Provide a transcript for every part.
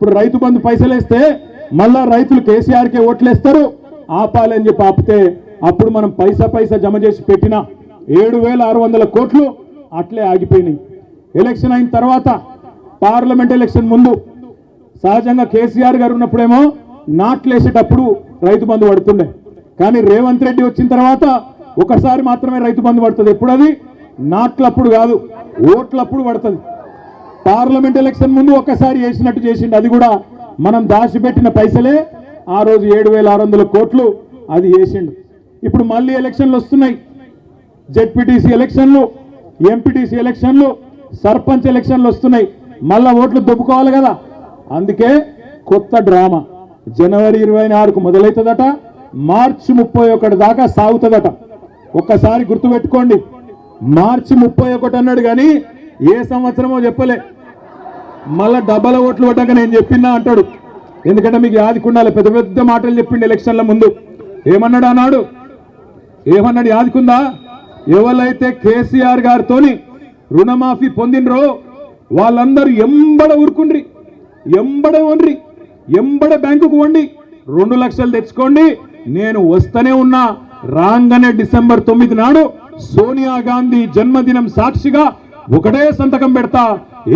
ఇప్పుడు రైతు బంధు పైసలు వేస్తే మళ్ళా రైతులు కేసీఆర్కే ఓట్లేస్తారు. ఆపాలని చెప్పి ఆపితే అప్పుడు మనం పైసా పైసా జమ చేసి పెట్టిన ఏడు వేల ఆరు వందల కోట్లు అట్లే ఆగిపోయినాయి. ఎలక్షన్ అయిన తర్వాత పార్లమెంట్ ఎలక్షన్ ముందు సహజంగా కేసీఆర్ గారు ఉన్నప్పుడేమో నాట్లు వేసేటప్పుడు రైతు బంధు పడుతుండే. కానీ రేవంత్ రెడ్డి వచ్చిన తర్వాత ఒకసారి మాత్రమే రైతు బంధు పడుతుంది. ఎప్పుడది? నాట్లప్పుడు కాదు ఓట్లప్పుడు పడుతుంది. పార్లమెంట్ ఎలక్షన్ ముందు ఒక్కసారి వేసినట్టు చేసిండు. అది కూడా మనం దాచిపెట్టిన పైసలే. ఆ రోజు ఏడు వేల ఆరు వందల కోట్లు అది వేసిండు. ఇప్పుడు మళ్ళీ ఎలక్షన్లు వస్తున్నాయి. జెడ్పీటీసీ ఎలక్షన్లు ఎంపీటీసీ ఎలక్షన్లు సర్పంచ్ ఎలక్షన్లు వస్తున్నాయి. మళ్ళా ఓట్లు దొబ్బుకోవాలి కదా. అందుకే కొత్త డ్రామా. జనవరి ఇరవై నాలుగు మొదలవుతుందట మార్చి ముప్పై ఒకటి దాకా సాగుతుందట. ఒక్కసారి గుర్తుపెట్టుకోండి. మార్చి ముప్పై ఒకటి అన్నాడు కానీ ఏ సంవత్సరమో చెప్పలే. మళ్ళా డబ్బల ఓట్లు పడ్డాక నేను చెప్పినా అంటాడు. ఎందుకంటే మీకు యాదికుండాలి పెద్ద పెద్ద మాటలు చెప్పిండు ఎలక్షన్ల ముందు. ఏమన్నాడు అన్నాడు ఏమన్నాడు? యాదికుందా? ఎవరైతే కేసీఆర్ గారితోని రుణమాఫీ పొందినరో వాళ్ళందరూ ఎంబడ ఊరుకుండ్రి. ఎంబడ వండ్రి ఎంబడ బ్యాంకుకు వండి రెండు లక్షలు తెచ్చుకోండి. నేను వస్తూనే ఉన్నా. రాంగనే డిసెంబర్ తొమ్మిది నాడు సోనియా గాంధీ జన్మదినం సాక్షిగా ఒకటే సంతకం పెడతా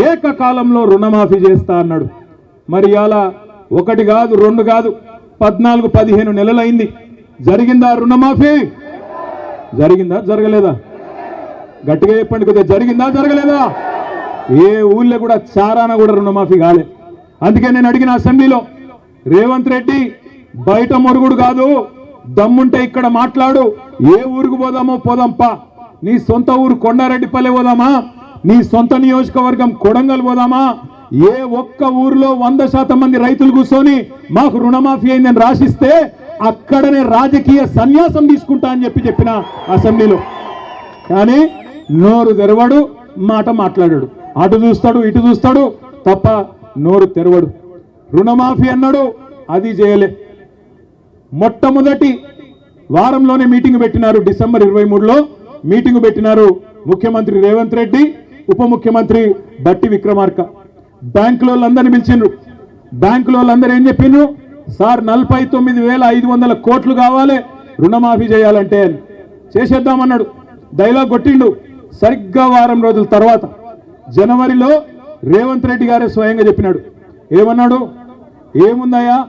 ఏకకాలంలో రుణమాఫీ చేస్తా అన్నాడు. మరి అలా ఒకటి కాదు రెండు కాదు పద్నాలుగు పదిహేను నెలలైంది. జరిగిందా రుణమాఫీ? జరిగిందా జరగలేదా? గట్టిగా చెప్పండి కొద్దిగా జరిగిందా జరగలేదా? ఏ ఊళ్ళో కూడా చారాన కూడా రుణమాఫీ కాలే. అందుకే నేను అడిగిన అసెంబ్లీలో రేవంత్ రెడ్డి బయట మొరుగుడు కాదు దమ్ముంటే ఇక్కడ మాట్లాడు ఏ ఊరికి పోదామో పోదాంపా నీ సొంత ఊరు కొండారెడ్డిపల్లె పోదామా? నీ సొంత నియోజకవర్గం కొడంగల్ పోదామా? ఏ ఒక్క ఊర్లో వంద శాతం మంది రైతులు కూర్చొని మాకు రుణమాఫీ అయిందని రాసిస్తే అక్కడనే రాజకీయ సన్యాసం తీసుకుంటా అని చెప్పి చెప్పిన అసెంబ్లీలో. కానీ నోరు తెరవడు మాట మాట్లాడాడు. అటు చూస్తాడు ఇటు చూస్తాడు తప్ప నోరు తెరవడు. రుణమాఫీ అన్నాడు అది చేయలే. మొట్టమొదటి వారంలోనే మీటింగ్ పెట్టినారు డిసెంబర్ ఇరవై మూడులో మీటింగ్ పెట్టినారు ముఖ్యమంత్రి రేవంత్ రెడ్డి. ఉప ముఖ్యమంత్రి బట్టి విక్రమార్క. బ్యాంకుల వాళ్ళందరినీ పిలిచిండ్రు. బ్యాంకులో వాళ్ళందరూ ఏం చెప్పిండ్రు? సార్ నలభై తొమ్మిది వేల ఐదు వందల కోట్లు కావాలి రుణమాఫీ చేయాలంటే అని. చేసేద్దామన్నాడు. డైలాగ్ కొట్టిండు. సరిగ్గా వారం రోజుల తర్వాత. జనవరిలో రేవంత్ రెడ్డి గారే స్వయంగా చెప్పినాడు. ఏమన్నాడు? ఏముందయ్యా?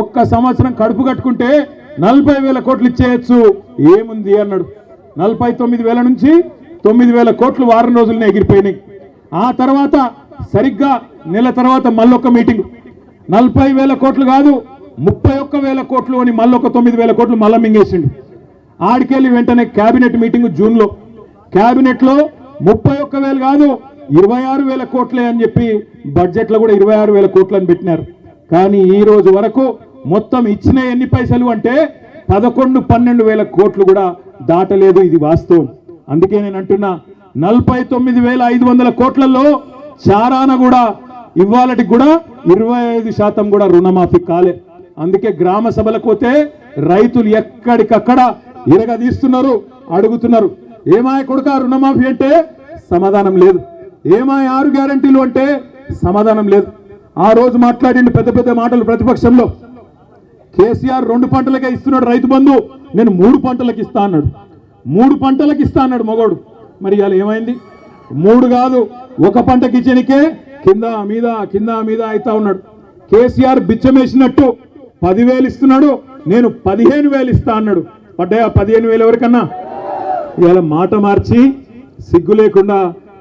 ఒక్క సంవత్సరం కడుపు కట్టుకుంటే నలభై వేల కోట్లు ఇచ్చేయచ్చు. ఏముంది అన్నాడు. నలభై తొమ్మిది వేల నుంచి తొమ్మిది వేల కోట్లు వారం రోజులనే ఎగిరిపోయినాయి. ఆ తర్వాత సరిగ్గా నెల తర్వాత మళ్ళొక మీటింగ్. నలభై వేల కోట్లు కాదు ముప్పై ఒక్క వేల కోట్లు అని మళ్ళొక తొమ్మిది వేల కోట్లు మళ్ళా మింగేసిండు. ఆడికెళ్ళి వెంటనే క్యాబినెట్ మీటింగ్ జూన్లో. క్యాబినెట్లో ముప్పై ఒక్క వేలు కాదు ఇరవై ఆరు వేల కోట్లే అని చెప్పి బడ్జెట్లో కూడా ఇరవై ఆరు వేల కోట్లు అని పెట్టినారు. కానీ ఈ రోజు వరకు మొత్తం ఇచ్చిన ఎన్ని పైసలు అంటే పదకొండు పన్నెండు వేల కోట్లు కూడా దాటలేదు ఇది వాస్తవం. అందుకే నేను అంటున్నా నలభై తొమ్మిది వేల ఐదు వందల కోట్లలో చారాన కూడా ఇవాళకి కూడా ఇరవై ఐదు శాతం కూడా రుణమాఫీ కాలే. అందుకే గ్రామ సభలకు పోతే రైతులు ఎక్కడికక్కడ ఇరగదీస్తున్నారు అడుగుతున్నారు. ఏమాయ కొడుక రుణమాఫీ అంటే సమాధానం లేదు. ఏమాయ ఆరు గ్యారంటీలు అంటే సమాధానం లేదు. ఆ రోజు మాట్లాడిండి పెద్ద పెద్ద మాటలు ప్రతిపక్షంలో. కేసీఆర్ రెండు పంటలకే ఇస్తున్నాడు రైతు బంధు నేను మూడు పంటలకు ఇస్తా అన్నాడు. మూడు పంటలకు ఇస్తా అన్నాడు మగోడు. మరి ఇవాళ ఏమైంది? మూడు కాదు ఒక పంటకి ఇచ్చనికే కింద మీద కింద మీద అవుతా ఉన్నాడు. కేసీఆర్ బిచ్చమేసినట్టు పదివేలు ఇస్తున్నాడు నేను పదిహేను వేలు ఇస్తా అన్నాడు. పడ్డాయా పదిహేను వేలు ఎవరికన్నా? ఇవాళ మాట మార్చి సిగ్గు లేకుండా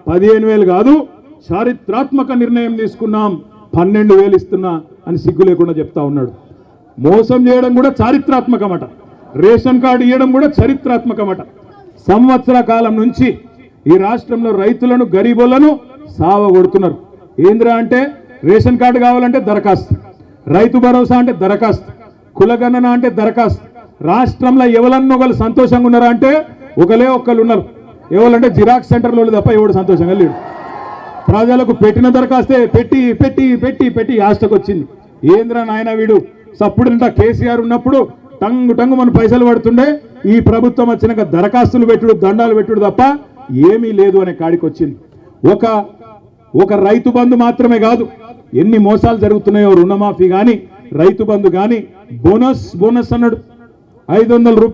పదిహేను వేలు కాదు చారిత్రాత్మక నిర్ణయం తీసుకున్నాం పన్నెండు వేలు ఇస్తున్నా అని సిగ్గు లేకుండా చెప్తా ఉన్నాడు. మోసం చేయడం కూడా చారిత్రాత్మకమట. రేషన్ కార్డు ఇవ్వడం కూడా చరిత్రాత్మకమట. సంవత్సర కాలం నుంచి ఈ రాష్ట్రంలో రైతులను గరీబులను సావగొడుతున్నారు. ఏంద్రా అంటే రేషన్ కార్డు కావాలంటే దరఖాస్తు రైతు భరోసా అంటే దరఖాస్తు కులగణన అంటే దరఖాస్తు. రాష్ట్రంలో ఎవరన్నా ఒకరు సంతోషంగా ఉన్నారా అంటే ఒకలే ఒక్కరు ఉన్నారు. ఎవరంటే జిరాక్స్ సెంటర్లో వాళ్ళు తప్ప ఎవడు సంతోషంగా లేడు. ప్రజలకు పెట్టిన దరఖాస్తే పెట్టి పెట్టి పెట్టి పెట్టి ఆస్తకు వచ్చింది. ఏంద్రా నాయన వీడు? సప్పుడంట కేసీఆర్ ఉన్నప్పుడు టంగు టంగు మన పైసలు పడుతుండే ఈ ప్రభుత్వం వచ్చినాక దరఖాస్తులు పెట్టుడు దండాలు పెట్టుడు తప్ప ఏమీ లేదు అనే కాడికి వచ్చింది. ఒక ఒక రైతు బంధు మాత్రమే కాదు ఎన్ని మోసాలు జరుగుతున్నాయో రుణమాఫీ కానీ రైతు బంధు కానీ బోనస్ బోనస్ అన్నాడు. ఐదు వందల రూపాయలు